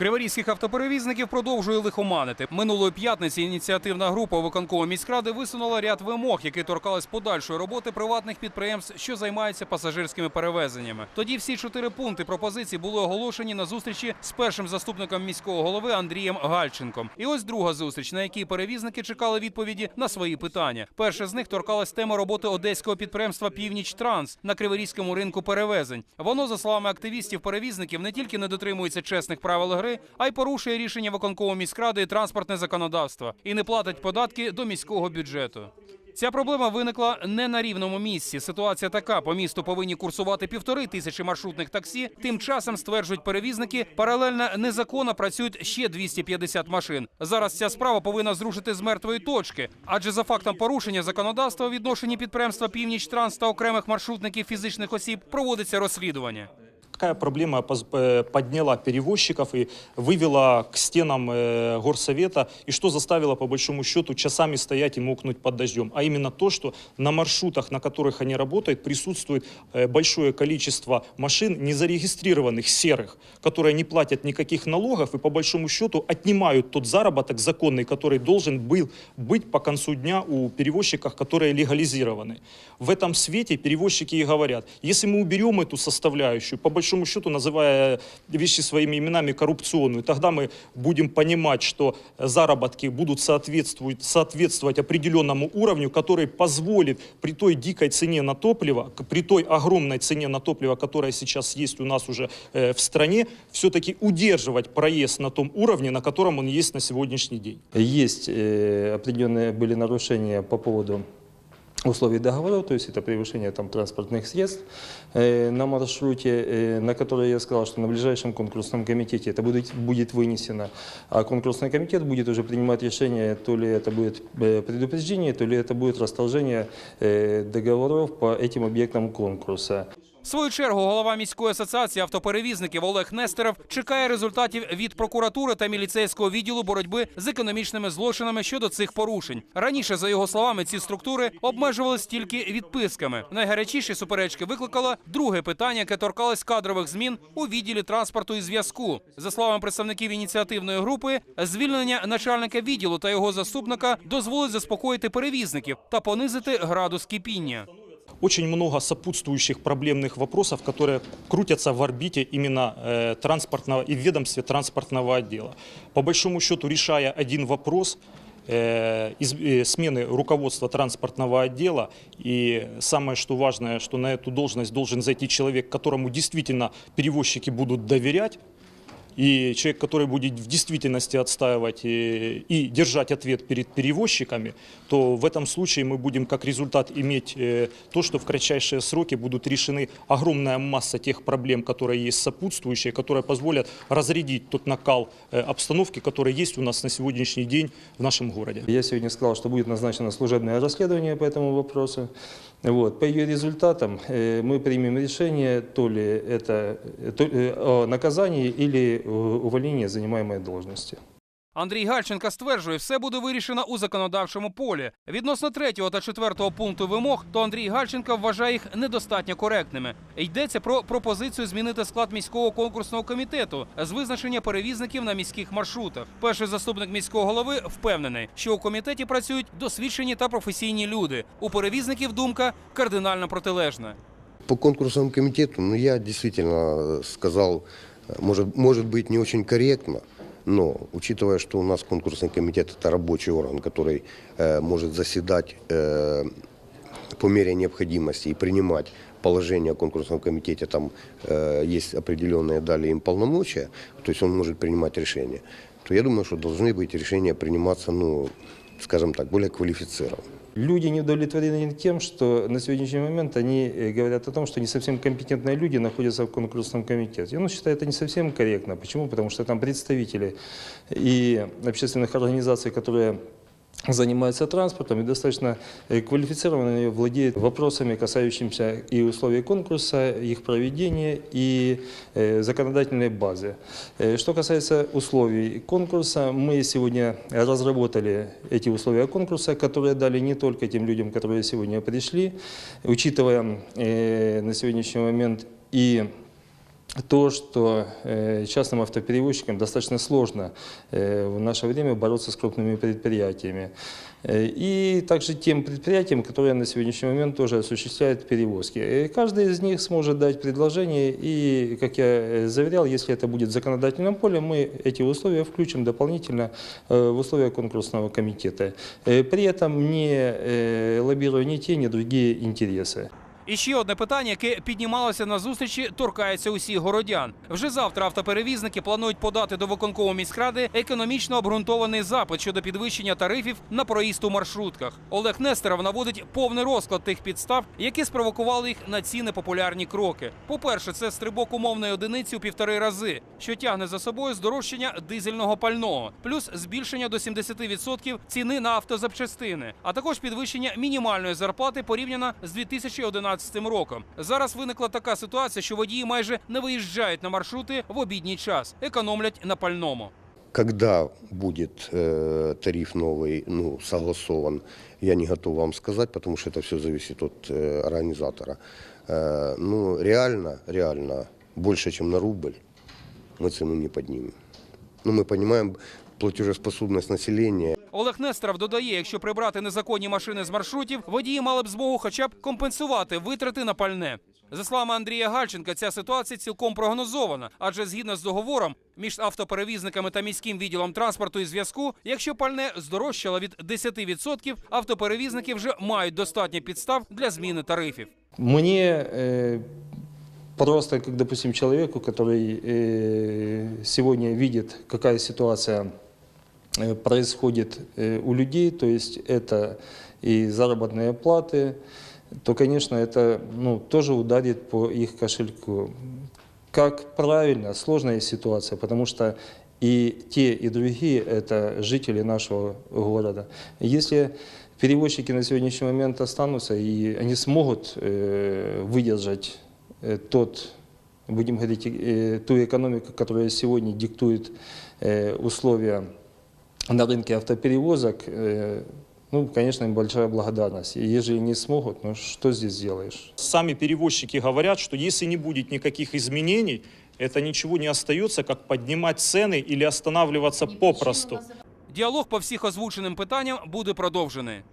Криворізьких автоперевізників продовжує лихоманити. Минулої п'ятниці ініціативна група виконкому міськради висунула ряд вимог, які торкались подальшої роботи приватних підприємств, що займаються пасажирськими перевезеннями. Тоді всі чотири пункти пропозицій були оголошені на зустрічі з першим заступником міського голови Андрієм Гальченком. І ось друга зустріч, на якій перевізники чекали відповіді на свої питання. Перше з них торкалась тема роботи одеського підприємства Північ Транс на криворізькому ринку перевезень. Воно, за словами активістів перевізників, не тільки не дотримується чесних правил гри, а й порушує рішення виконкому міськради і транспортне законодавство і не платить податки до міського бюджету. Ця проблема виникла не на рівному місці. Ситуація така: по місту повинні курсувати півтори тисячі маршрутних таксі. Тим часом стверджують перевізники, паралельно незаконно працюють ще 250 машин. Зараз ця справа повинна зрушити з мертвої точки, адже за фактом порушення законодавства відношенні підприємства Північ Транс та окремих маршрутників фізичних осіб проводиться розслідування. Какая проблема э, подняла перевозчиков и вывела к стенам э, горсовета, и что заставило, по большому счету, часами стоять и мокнуть под дождем? А именно то, что на маршрутах, на которых они работают, присутствует э, большое количество машин, незарегистрированных, серых, которые не платят никаких налогов и, по большому счету, отнимают тот заработок законный, который должен был быть по концу дня у перевозчиков, которые легализированы. В этом свете перевозчики и говорят, если мы уберем эту составляющую, по большому счету, называя вещи своими именами коррупционную, тогда мы будем понимать, что заработки будут соответствовать, соответствовать определенному уровню, который позволит при той дикой цене на топливо, при той огромной цене на топливо, которая сейчас есть у нас уже э, в стране, все-таки удерживать проезд на том уровне, на котором он есть на сегодняшний день. Есть э, определенные были нарушения по поводу условий договоров, то есть это превышение там, транспортных средств э, на маршруте, э, на который я сказал, что на ближайшем конкурсном комитете это будет, будет вынесено, а конкурсный комитет будет уже принимать решение, то ли это будет э, предупреждение, то ли это будет расторжение э, договоров по этим объектам конкурса. Свою чергу голова міської асоціації автоперевізників Олег Нестеров чекає результатів від прокуратури та міліцейського відділу боротьби з економічними злочинами щодо цих порушень. Раніше, за його словами, ці структури обмежувались тільки відписками. Найгарячіші суперечки викликало друге питання, яке торкалось кадрових змін у відділі транспорту і зв'язку. За словами представників ініціативної групи, звільнення начальника відділу та його заступника дозволить заспокоїти перевізників та понизити градус кипіння Очень много сопутствующих проблемных вопросов, которые крутятся в орбите именно э, транспортного и в ведомстве транспортного отдела. По большому счету, решая один вопрос, э, из- э, смены руководства транспортного отдела. И самое что важное, что на эту должность должен зайти человек, которому действительно перевозчики будут доверять. И человек, который будет в действительности отстаивать и, и держать ответ перед перевозчиками, то в этом случае мы будем как результат иметь э, то, что в кратчайшие сроки будут решены огромная масса тех проблем, которые есть сопутствующие, которые позволят разрядить тот накал э, обстановки, который есть у нас на сегодняшний день в нашем городе. Я сегодня сказал, что будет назначено служебное расследование по этому вопросу. Вот. По ее результатам э, мы примем решение, то ли это э, то- э, о наказании или увольнении занимаемой должности. Андрій Гальченка стверджує, все буде вирішено у законодавчому полі. Відносно третього та четвертого пункту вимог, то Андрій Гальченка вважає їх недостатньо коректними. Йдеться про пропозицію змінити склад міського конкурсного комітету з визначення перевізників на міських маршрутах. Перший заступник міського голови впевнений, що у комітеті працюють досвідчені та професійні люди. У перевізників думка кардинально протилежна. По конкурсному комитету, ну, я действительно сказал, э, может, может быть, не очень корректно, но учитывая, что у нас конкурсный комитет – это рабочий орган, который э, может заседать э, по мере необходимости и принимать положение о конкурсном комитете, там э, есть определенные дали им полномочия, то есть он может принимать решения, то я думаю, что должны быть решения приниматься, ну, скажем так, более квалифицированно. Люди не удовлетворены тем, что на сегодняшний момент они э, говорят о том, что не совсем компетентные люди находятся в конкурсном комитете. Я ну, считаю, это не совсем корректно. Почему? Потому что там представители и общественных организаций, которые занимаются транспортом и достаточно э, квалифицированно владеют вопросами, касающимися и условий конкурса, их проведения и э, законодательной базы. Э, Что касается условий конкурса, мы сегодня разработали эти условия конкурса, которые дали не только тем людям, которые сегодня пришли, учитывая э, на сегодняшний момент и то, что э, частным автоперевозчикам достаточно сложно э, в наше время бороться с крупными предприятиями. Э, И также тем предприятиям, которые на сегодняшний момент тоже осуществляют перевозки. Каждый из них сможет дать предложение, и, как я заверял, если это будет в законодательном поле, мы эти условия включим дополнительно в условия конкурсного комитета. При этом не лоббируя ни те, ни другие интересы. І ще одне питання, яке піднімалося на зустрічі, торкається усіх городян. Вже завтра автоперевізники планують подати до виконкому міськради економічно обґрунтований запит щодо підвищення тарифів на проїзд у маршрутках. Олег Нестеров наводить повний розклад тих підстав, які спровокували їх на ці непопулярні кроки. По-перше, це стрибок умовної одиниці у півтори рази, що тягне за собою здорожчання дизельного пального, плюс збільшення до 70% ціни на автозапчастини, а також підвищення мінімальної зарплати порівняно з 2011 роком. Зараз виникла така ситуація, що водії майже не виїжджають на маршрути в обідній час, економлять на пальному. Когда будет э, тариф новый, ну, согласован, я не готов вам сказать, потому что это все зависит от э, организатора. Э, ну, реально, реально, больше, чем на рубль мы цену не поднимем. Ну, мы понимаем платежеспособность населения. Олег Нестеров додає, якщо прибрати незаконні машини з маршрутів, водії мали б змогу хоча б компенсувати витрати на пальне. За словами Андрія Гальченка, ця ситуація цілком прогнозована, адже згідно з договором між автоперевізниками та міським відділом транспорту і зв'язку, якщо пальне здорожчало від 10%, автоперевізники вже мають достатньо підстав для зміни тарифів. Мне э, просто, как, допустим, человеку, который э, сегодня видит, какая ситуация э, Происходит э, у людей, то есть это и заработные платы, то, конечно, это ну, тоже ударит по их кошельку. Как правильно, сложная ситуация, потому что и те, и другие – это жители нашего города. Если перевозчики на сегодняшний момент останутся, и они смогут э, выдержать э, тот, будем говорить, э, ту экономику, которая сегодня диктует э, условия на рынке автоперевозок, э, ну, конечно, им большая благодарность. И если не смогут, ну что здесь сделаешь? Сами перевозчики говорят, что если не будет никаких изменений, это ничего не остается, как поднимать цены или останавливаться попросту. Діалог по всіх озвученим питанням буде продовжений.